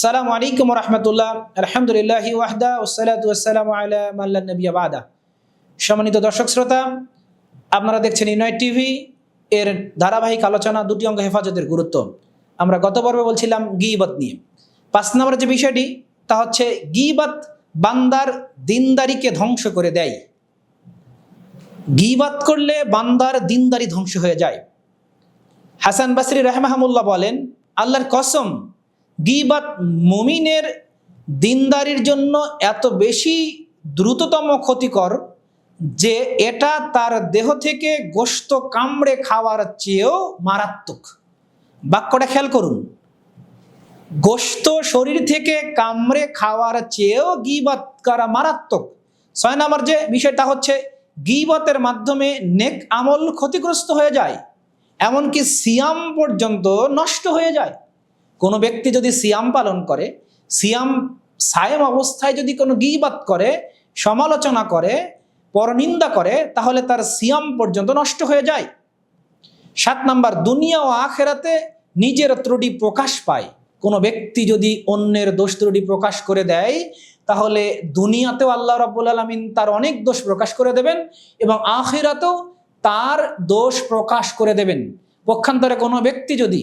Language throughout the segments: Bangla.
আসসালামু আলাইকুম রহমতুল্লাহ আলহামদুলিল্লাহ ওয়াহদা ওসালাত ওয়াসালাম আলা মাল্লা নবী আবাদা সম্মানিত দর্শক শ্রোতা, আপনারা দেখছেন ইউনাইট টিভি এর ধারাবাহিক আলোচনা দুটি অঙ্গ হেফাজতের গুরুত্ব। আমরা গত পর্বে বলছিলাম গিবত নিয়ে। পাঁচ নম্বর যে বিষয়টি, তা হচ্ছে গিবত বান্দার দিনদারিকে ধ্বংস করে দেয়। গিবাত করলে বান্দার দিনদারি ধ্বংস হয়ে যায়। হাসান বাসরি রহমাহমুল্লাহ বলেন, আল্লাহর কসম গিবাত মুমিনের দিনদারির জন্য এত বেশি দ্রুততম ক্ষতিকর যে এটা তার দেহ থেকে গোস্ত কামড়ে খাওয়ার চেয়েও মারাত্মক। বাক্যটা খেয়াল করুন। গোস্ত শরীর থেকে কামড়ে খাওয়ার চেয়েও গিবাত করা মারাত্মক। ছয় নম্বর যে বিষয়টা হচ্ছে, গিবতের মাধ্যমে নেক আমল ক্ষতিগ্রস্ত হয়ে যায়, এমনকি সিয়াম পর্যন্ত নষ্ট হয়ে যায়। কোনো ব্যক্তি যদি সিয়াম পালন করে, সিয়াম সায়েম অবস্থায় যদি কোনো গিবাত করে, সমালোচনা করে, পরনিন্দা করে, তাহলে তার সিয়াম পর্যন্ত নষ্ট হয়ে যায়। সাত নাম্বার, দুনিয়া ও আখেরাতে নিজের ত্রুটি প্রকাশ পায়। কোনো ব্যক্তি যদি অন্যের দোষ ত্রুটি প্রকাশ করে দেয়, তাহলে দুনিয়াতেও আল্লাহ রাব্বুল আলমিন তার অনেক দোষ প্রকাশ করে দেবেন এবং আখেরাতেও তার দোষ প্রকাশ করে দেবেন। পক্ষান্তরে কোনো ব্যক্তি যদি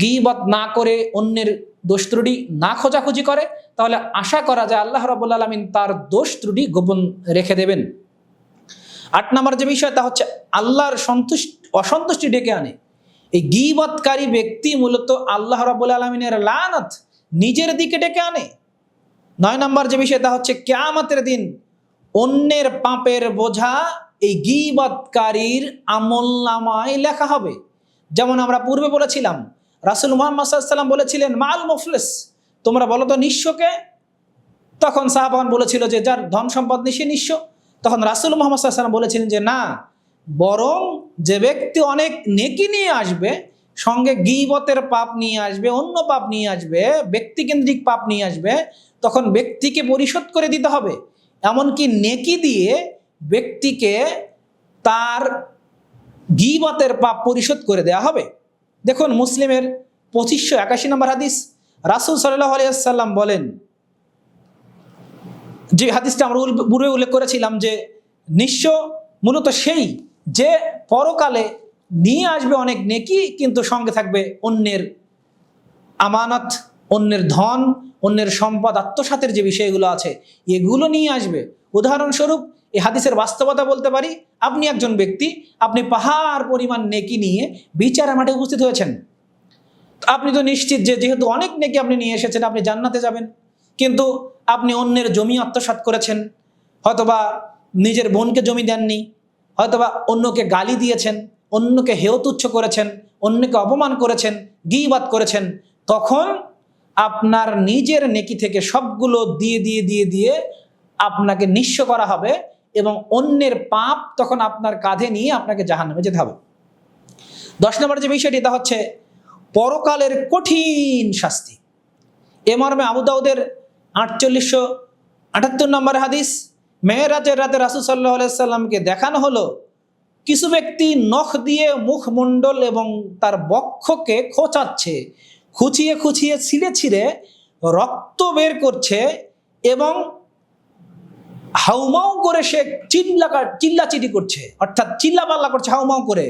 গিবত না করে অন্যের দোষ ত্রুটি না খোঁজাখুঁজি করে, তাহলে আশা করা যায় আল্লাহ রাবুল আলমিন তার দোষ ত্রুটি গোপন রেখে দেবেন। আট নম্বর যে বিষয়, তা হচ্ছে আল্লাহর সন্তুষ্ট, অসন্তুষ্টি ডেকে আনে। এই গিবতকারী ব্যক্তি মূলত আল্লাহ রাবুল আলমিনের লানত নিজের দিকে ডেকে আনে। নয় নম্বর যে বিষয়, তা হচ্ছে কেয়ামতের দিন অন্যের পাপের বোঝা এই গিবতকারীর আমল নামায় লেখা হবে। যেমন আমরা পূর্বে বলেছিলাম রাসুল মোহাম্মদ সাল্লাম বলেছিলেন মাল মুফলেস। তোমরা বলো তো, নিঃস্বকে? তখন সাহাবান বলেছিল যে, যার ধন সম্পদ নিশে নিঃস্ব। তখন রাসুল মোহাম্মদ সাল্লাম বলেছিলেন যে, না, বরং যে ব্যক্তি অনেক নেকি নিয়ে আসবে, সঙ্গে গিবতের পাপ নিয়ে আসবে, অন্য পাপ নিয়ে আসবে, ব্যক্তিকেন্দ্রিক পাপ নিয়ে আসবে, তখন ব্যক্তিকে পরিশোধ করে দিতে হবে। এমনকি নেকি দিয়ে ব্যক্তিকে তার গিবতের পাপ পরিশোধ করে দেয়া হবে। দেখুন মুসলিমের পঁচিশশো একাশি নম্বর হাদিস। রাসুল সাল্লাহ আলিয়াল্লাম বলেন, যে হাদিসটা আমরা পূর্বে উল্লেখ করেছিলাম যে, নিঃস্ব মূলত সেই যে পরকালে নিয়ে আসবে অনেক নেকি, কিন্তু সঙ্গে থাকবে অন্যের আমানত, অন্যের ধন, অন্যের সম্পদ, আত্মসাতের যে বিষয়গুলো আছে, এগুলো নিয়ে আসবে। উদাহরণস্বরূপ এই হাদিসের বাস্তবতা বলতে পারি, আপনি একজন ব্যক্তি, আপনি পাহাড় পরিমাণ নেকি নিয়ে বিচারের মাঠে উপস্থিত হয়েছেন। আপনি তো নিশ্চিত যে যেহেতু অনেক নেকি আপনি নিয়ে এসেছেন, আপনি জান্নাতে যাবেন। কিন্তু আপনি অন্যের জমি আত্মসাত করেছেন, হয়তোবা নিজের বোনকে জমি দেননি, হয়তোবা অন্যকে গালি দিয়েছেন, অন্যকে হেয় তুচ্ছ করেছেন, অন্যকে অপমান করেছেন, গিবাদ করেছেন, তখন আপনার নিজের নেকি থেকে সবগুলো দিয়ে দিয়ে দিয়ে দিয়ে আপনাকে নিঃস্ব করা হবে। এবং অন্যের পাপ তখন আপনার কাঁধে নিয়ে আপনাকে জাহান নামে যেতে হবে। দশ নম্বর যে বিষয়টি, তা হচ্ছে পরকালের কঠিন শাস্তি। এ মর্মে আবু দাউদের আটচল্লিশশো আটাত্তর নম্বর হাদিস মেয়েরাজের রাতে রাসুল সাল্লাহ সাল্লামকে দেখানো হলো, কিছু ব্যক্তি নখ দিয়ে মুখমণ্ডল এবং তার বক্ষকে খোঁচাচ্ছে, খুচিয়ে খুচিয়ে ছিঁড়ে ছিঁড়ে রক্ত বের করছে এবং হাউমাউ করে সে চিল্লা চিল্লাচিটি করছে, অর্থাৎ চিল্লা পাল্লা করছে হাউমাউ করে।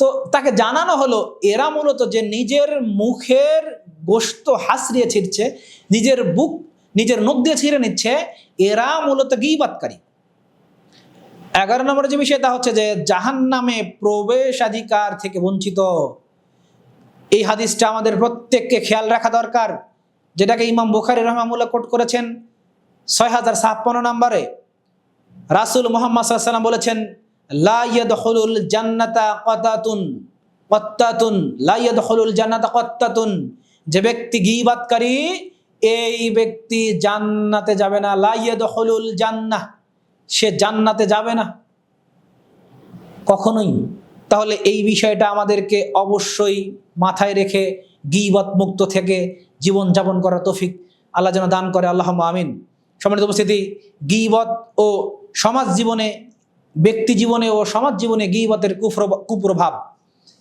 তো তাকে জানানো হলো, এরা মূলত যে নিজের মুখের গোস্ত হাসড়িয়ে ছিঁড়ছে, নিজের বুক, নিজের নখ দিয়ে ছিঁড়ে নিচ্ছে, এরা মূলত গিবাতকারী এগারো নম্বর যে বিষয়, তা হচ্ছে যে জাহান নামে প্রবেশাধিকার থেকে বঞ্চিত। এই হাদিসটা আমাদের প্রত্যেককে খেয়াল রাখা দরকার। যেটাকে ইমাম বুখারি রহমামুল্লাহ কোট করেছেন, ছয় হাজার ছাপ্পান্ন নম্বরে। রাসুল মোহাম্মদ সাল্লাম বলেছেন লাইয়দ হলুল জান্নাতা কতাতুন কত্তাতুন লাইয়দ হলুল জান্নাতা কত্তাতুন। যে ব্যক্তি গিবাতকারী এই ব্যক্তি জান্নাতে যাবে না। লাইয়দ হলুল জান্নাহ, সে জান্নাতে যাবে না। কখনোই। তাহলে এই বিষয়টা আমাদেরকে অবশ্যই মাথায় রেখে গিবত মুক্ত থেকে জীবনযাপন করার তফিক আল্লাহ যেন দান করে। আল্লাহ আমিন। সম্মানিত উপস্থিতি গিবত ও সমাজ জীবনে, ব্যক্তি জীবনে ও সমাজ জীবনে গিবতের কুপ্র কুপ্রভাব।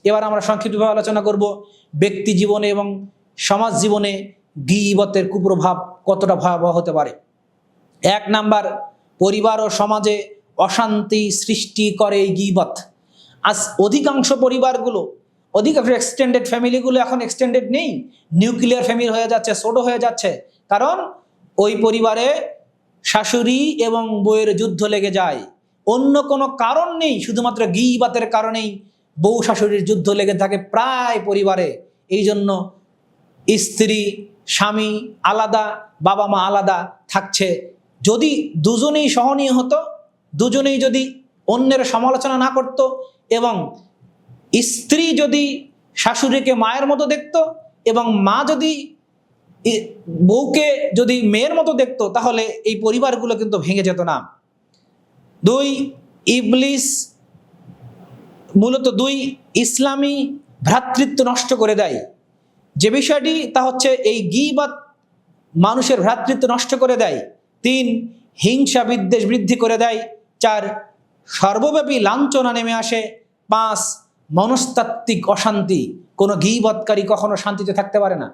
এবার আমরা সংক্ষিপ্তভাবে আলোচনা করব, ব্যক্তি জীবনে এবং সমাজ জীবনে গিবতের কুপ্রভাব কতটা ভয়াবহ হতে পারে। এক নাম্বার, পরিবার ও সমাজে অশান্তি সৃষ্টি করে এই গিবত। আজ অধিকাংশ পরিবারগুলো, অধিকাংশ এক্সটেন্ডেড ফ্যামিলিগুলো এখন এক্সটেন্ডেড নেই নিউক্লিয়ার ফ্যামিলি হয়ে যাচ্ছে, ছোট হয়ে যাচ্ছে। কারণ ওই পরিবারে শাশুড়ি এবং বউয়ের যুদ্ধ লেগে যায়। অন্য কোনো কারণ নেই, শুধুমাত্র গিবাতের কারণেই বউ শাশুড়ির যুদ্ধ লেগে থাকে প্রায় পরিবারে। এই জন্য স্ত্রী, স্বামী আলাদা, বাবা মা আলাদা থাকছে। যদি দুজনেই সহনীয় হতো, দুজনেই যদি অন্যের সমালোচনা না করত এবং স্ত্রী যদি শাশুড়িকে মায়ের মতো দেখত এবং মা যদি বউকে যদি মেয়ের মতো দেখতো, তাহলে এই পরিবারগুলো কিন্তু ভেঙে যেত না। দুই, ইবলিস মূলত দুই ইসলামী ভ্রাতৃত্ব নষ্ট করে দেয়। যে বিষয়টি, তা হচ্ছে এই গিবাত মানুষের ভ্রাতৃত্ব নষ্ট করে দেয়। তিন, হিংসা বিদ্বেষ বৃদ্ধি করে দেয়। চার, সর্বব্যাপী লাঞ্ছনা নেমে আসে। পাঁচ, মনস্তাত্ত্বিক অশান্তি। কোনো গিবৎকারী কখনো শান্তিতে থাকতে পারে না।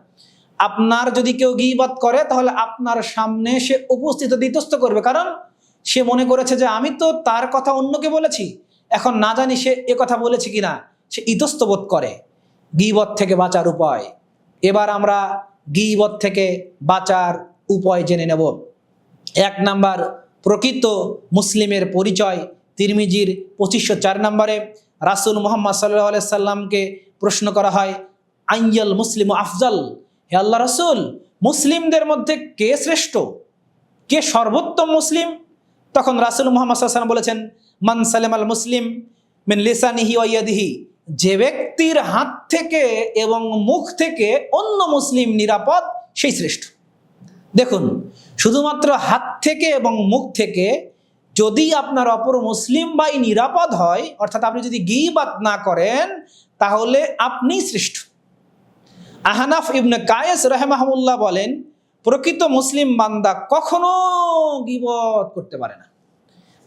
আপনার যদি কেউ গিবত করে, তাহলে আপনার সামনে সে উপস্থিত হতে করবে। কারণ সে মনে করেছে যে, আমি তো তার কথা অন্যকে বলেছি। এখন না জানি সে এ কথা বলেছে কিনা। সে ইতস্ত বোধ করে গিবত থেকে বাঁচার উপায়। এবার আমরা গিবত থেকে বাঁচার উপায় জেনে নেব। এক নাম্বার, প্রকৃত মুসলিমের পরিচয়। তিরমিজির পঁচিশশো চার নম্বরে রাসুল মোহাম্মদ সাল্লাহ সাল্লামকে প্রশ্ন করা হয়, আইয়াল মুসলিম আফজাল? হে আল্লাহ রাসুল, মুসলিমদের মধ্যে কে শ্রেষ্ঠ? কে সর্বোত্তম মুসলিম? তখন রাসুল মোহাম্মদ সাল্লাম বলেছেন, মান সালেম আল মুসলিম মিন লিসানিহি ওয়াইয়াদিহি যে ব্যক্তির হাত থেকে এবং মুখ থেকে অন্য মুসলিম নিরাপদ, সেই শ্রেষ্ঠ। দেখুন, শুধুমাত্র হাত থেকে এবং মুখ থেকে যদি আপনার অপর মুসলিম ভাই নিরাপদ হয়, অর্থাৎ আপনি যদি গিবাত না করেন, তাহলে আপনি শ্রেষ্ঠ। আহানাফ ইবনে কায়েস রাহেমাহমুল্লাহ বলেন, প্রকৃত মুসলিম বান্দা কখনো গিবত করতে পারে না।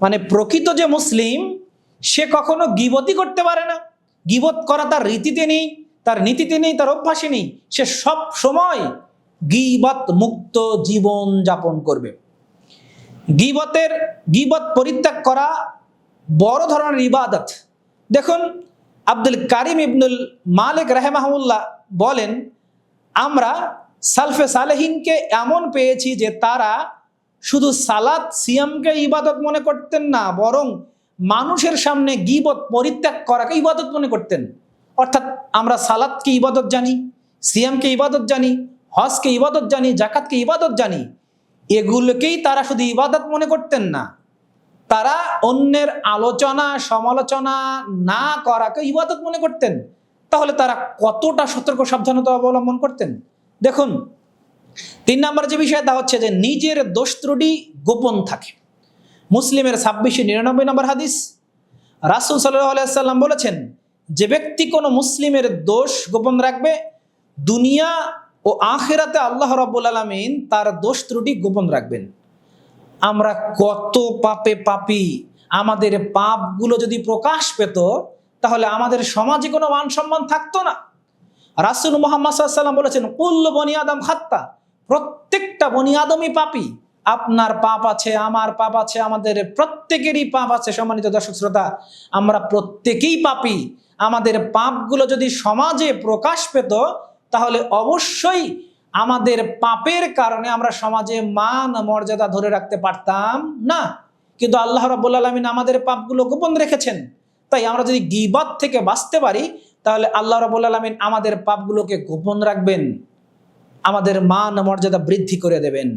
মানে প্রকৃত যে মুসলিম, সে কখনো গিবতই করতে পারে না। গিবত করা তার রীতিতে নেই, তার নীতিতে নেই, তার অভ্যাসে নেই। সে সব সময় গিবত মুক্ত জীবন যাপন করবে। গিবতের, গিবত পরিত্যাগ করা বড় ধরনের ইবাদত। দেখুন, আব্দুল কারিম ইবনুল মালিক রাহেমাহমুল্লাহ বলেন, আমরা সালফে সালেহিনকে এমন পেয়েছি যে তারা শুধু সালাত, সিয়ামকে ইবাদত মনে করতেন না, বরং মানুষের সামনে গিবত পরিত্যাগ করাকে ইবাদত মনে করতেন। অর্থাৎ আমরা সালাদকে ইবাদত জানি, সিয়ামকে ইবাদত জানি, হজকে ইবাদত জানি জাকাতকে ইবাদত জানি, এগুলোকেই তারা শুধু ইবাদত মনে করতেন না। তারা অন্যের আলোচনা, সমালোচনা না করাকে ইবাদত মনে করতেন। তাহলে তারা কতটা সতর্ক, সাবধানতা অবলম্বন করতেন? দেখুন, তিন নম্বর যে বিষয় তা হচ্ছে যে নিজের দোষ ত্রুটি গোপন থাকে। মুসলিমের ছাব্বিশে নিরানব্বই নম্বর হাদিস, রাসুল সাল্লাহ সাল্লাম বলেছেন, যে ব্যক্তি কোনো মুসলিমের দোষ গোপন রাখবে, দুনিয়া ও আখেরাতে আল্লাহ রাব্বুল আলমিন তার দোষ ত্রুটি গোপন রাখবেন। আমরা কত পাপে পাপি, আমাদের পাপগুলো যদি প্রকাশ পেত তাহলে আমাদের সমাজে কোনো মান সম্মান থাকতো না। রাসুল মোহাম্মদ সাল্লাম বলেছেন, কুল্ল বনি আদম খাত্তা প্রত্যেকটা বনি আদমই পাপি। আপনার পাপ আছে, আমার পাপ আছে, আমাদের প্রত্যেকেরই পাপ আছে, সম্মানিত দর্শক শ্রোতা। আমরা প্রত্যেকেই পাপি। আমাদের পাপগুলো যদি সমাজে প্রকাশ পেত, তাহলে অবশ্যই আমাদের পাপের কারণে আমরা সমাজে মান মর্যাদা ধরে রাখতে পারতাম না। কিন্তু আল্লাহ রাব্বুল আলমিন আমাদের পাপগুলো গোপন রেখেছেন। তাই আমরা যদি গিবত থেকে বাঁচতে পারি, তাহলে আল্লাহ রাবুল আলমিন আমাদের পাপগুলোকে গোপন রাখবেন, আমাদের মান মর্যাদা বৃদ্ধি করে দেবেন।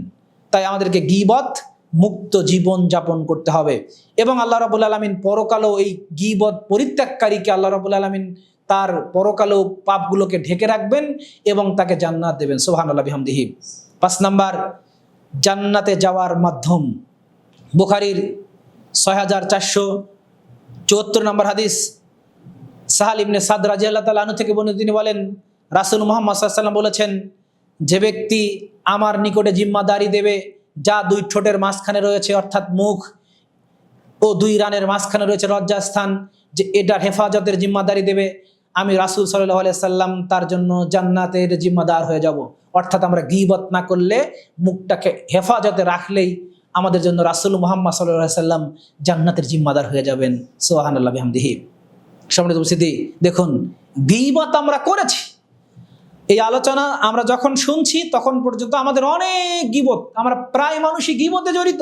তাই আমাদেরকে গিবত মুক্ত জীবন যাপন করতে হবে এবং আল্লাহ রাবুল আলমিন পরকালেও এই গিবত পরিত্যাগকারীকে আল্লাহ রাবুল আলমিন তার পরকালেও পাপগুলোকে ঢেকে রাখবেন এবং তাকে জান্নাত দেবেন। সোহান আল্লাহ বিহামদিহি। পাঁচ নাম্বার, জান্নাতে যাওয়ার মাধ্যম। বুখারির ছয় হাজার চারশো চুয়াত্তর নম্বর হাদিস। সাহাল ইবনে সাদ রাজি আল্লাহ তালু থেকে বলে তিনি বলেন, রাসুল মোহাম্মদ সাল্লাম বলেছেন, যে ব্যক্তি আমার নিকটে জিম্মাদারি দেবে, যা দুই ঠোঁটের মাঝখানে রয়েছে, অর্থাৎ মুখ ও দুই রানের মাঝখানে রয়েছে লজ্জাস্থান, যে এটার হেফাজতের জিম্মাদারি দেবে, আমি রাসুল সাল্লাহ সাল্লাম তার জন্য জান্নাতের জিম্মাদার হয়ে যাব। অর্থাৎ আমরা গিবত না করলে মুখটাকে হেফাজতে রাখলেই আমাদের জন্য রাসুল মোহাম্মদ সাল্লাহ সাল্লাম জান্নাতের জিম্মাদার হয়ে যাবেন। সোহান আল্লাহ হামদিহি সম্মানিত উপস্থিতি, দেখুন, গিবত আমরা করেছি। এই আলোচনা আমরা যখন শুনছি, তখন পর্যন্ত আমাদের অনেক গিবত, আমরা প্রায় মানুষই গিবতে জড়িত।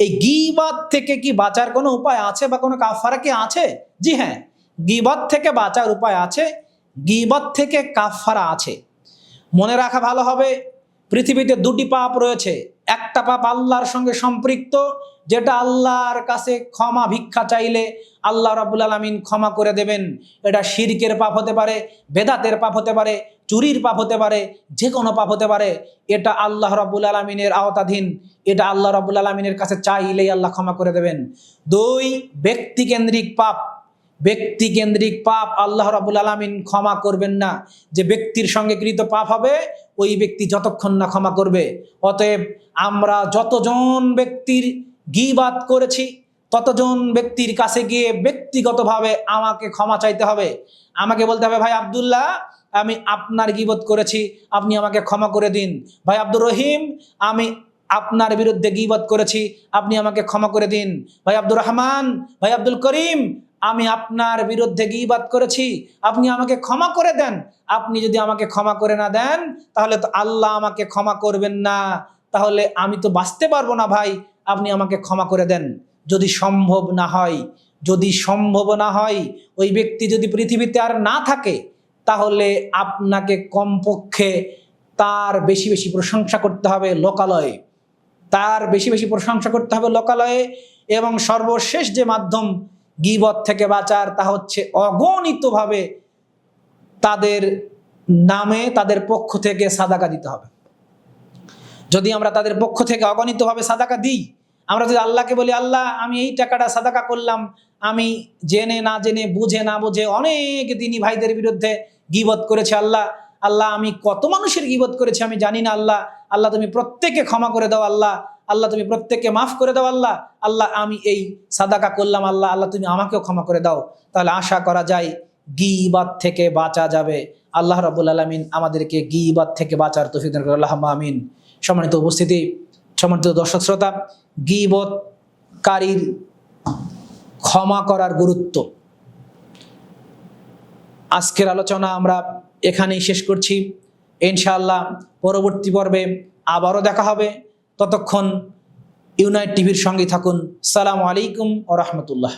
এই গিবাদ থেকে কি বাঁচার কোনো উপায় আছে বা কোনো কাফারা কি আছে? জি হ্যাঁ গিবত থেকে বাঁচার উপায় আছে, গিবত থেকে কাফারা আছে। মনে রাখা ভালো হবে পৃথিবীতে দুটি পাপ রয়েছে। একটা পাপ আল্লাহর সঙ্গে সম্পৃক্ত, যেটা আল্লাহর কাছে ক্ষমা ভিক্ষা চাইলে আল্লাহ রাবুল আলমিন ক্ষমা করে দেবেন। এটা শিরকের পাপ হতে পারে, বেদাতের পাপ হতে পারে, চুরির পাপ হতে পারে যে কোনো পাপ হতে পারে। এটা আল্লাহ রাবুল আলমিনের আওতাধীন, এটা আল্লাহ রাবুল আলমিনের কাছে চাইলেই আল্লাহ ক্ষমা করে দেবেন। দুই, ব্যক্তিকেন্দ্রিক পাপ। ব্যক্তিকেন্দ্রিক পাপ আল্লাহ রাবুল আলমিন ক্ষমা করবেন না। যে ব্যক্তির সঙ্গে কৃত পাপ হবে, ওই ব্যক্তি যতক্ষণ না ক্ষমা করবে। অতএব আমরা যতজন ব্যক্তির গিবাদ করেছি, ততজন ব্যক্তির কাছে গিয়ে ব্যক্তিগতভাবে আমাকে ক্ষমা চাইতে হবে। আমাকে বলতে হবে, ভাই আবদুল্লাহ, আমি আপনার গিবত করেছি, আপনি আমাকে ক্ষমা করে দিন। ভাই আব্দুর রহিম, আমি আপনার বিরুদ্ধে গিবত করেছি, আপনি আমাকে ক্ষমা করে দিন। ভাই আব্দুর রহমান, ভাই আব্দুল করিম আমি আপনার বিরুদ্ধে গিবাদ করেছি, আপনি আমাকে ক্ষমা করে দেন। আপনি যদি আমাকে ক্ষমা করে না দেন, তাহলে তো আল্লাহ আমাকে ক্ষমা করবেন না। তাহলে আমি তো বাঁচতে পারব না ভাই, আপনি আমাকে ক্ষমা করে দেন। যদি সম্ভব না হয়, যদি সম্ভব না হয়, ওই ব্যক্তি যদি পৃথিবীতে আর না থাকে, তাহলে আপনাকে কমপক্ষে তার বেশি বেশি প্রশংসা করতে হবে লোকালয়ে। তার বেশি বেশি প্রশংসা করতে হবে লোকালয়ে এবং সর্বশেষ যে মাধ্যম গিবত থেকে বাঁচার, তা হচ্ছে অগণিতভাবে তাদের নামে, তাদের পক্ষ থেকে সাদাকা দিতে হবে। যদি আমরা তাদের পক্ষ থেকে অগণিতভাবে সাদাকা দিই, আমরা যদি আল্লাহকে বলি, আল্লাহ, আমি এই টাকাটা সাদাকা করলাম। আমি জেনে, না জেনে, বুঝে, না বুঝে অনেক দিনই ভাইদের বিরুদ্ধে গিবত করেছে, আল্লাহ আল্লাহ, আমি কত মানুষের গিবত করেছি আমি জানি না, আল্লাহ আল্লাহ, তুমি প্রত্যেককে ক্ষমা করে দাও, আল্লাহ আল্লাহ তুমি প্রত্যেককে মাফ করে দাও আল্লাহ। আল্লাহ, আমি এই সাদাকা করলাম আল্লাহ। আল্লাহ, তুমি আমাকেও ক্ষমা করে দাও। তাহলে আশা করা যায় গিবাদ থেকে বাঁচা যাবে। আল্লাহ রাবুল আলমিন আমাদেরকে গিবাদ থেকে বাঁচার তফিক আল্লাহ আমিন। সম্মানিত উপস্থিতি, সম্মানিত দর্শক শ্রোতা, গিবতকারীর ক্ষমা করার গুরুত্ব। আজকের আলোচনা আমরা এখানেই শেষ করছি। ইনশাআল্লাহ পরবর্তী পর্বে আবারও দেখা হবে। ততক্ষণ ইউনাইট টিভির সঙ্গে থাকুন। সালাম আলাইকুম ও রহমতুল্লাহ।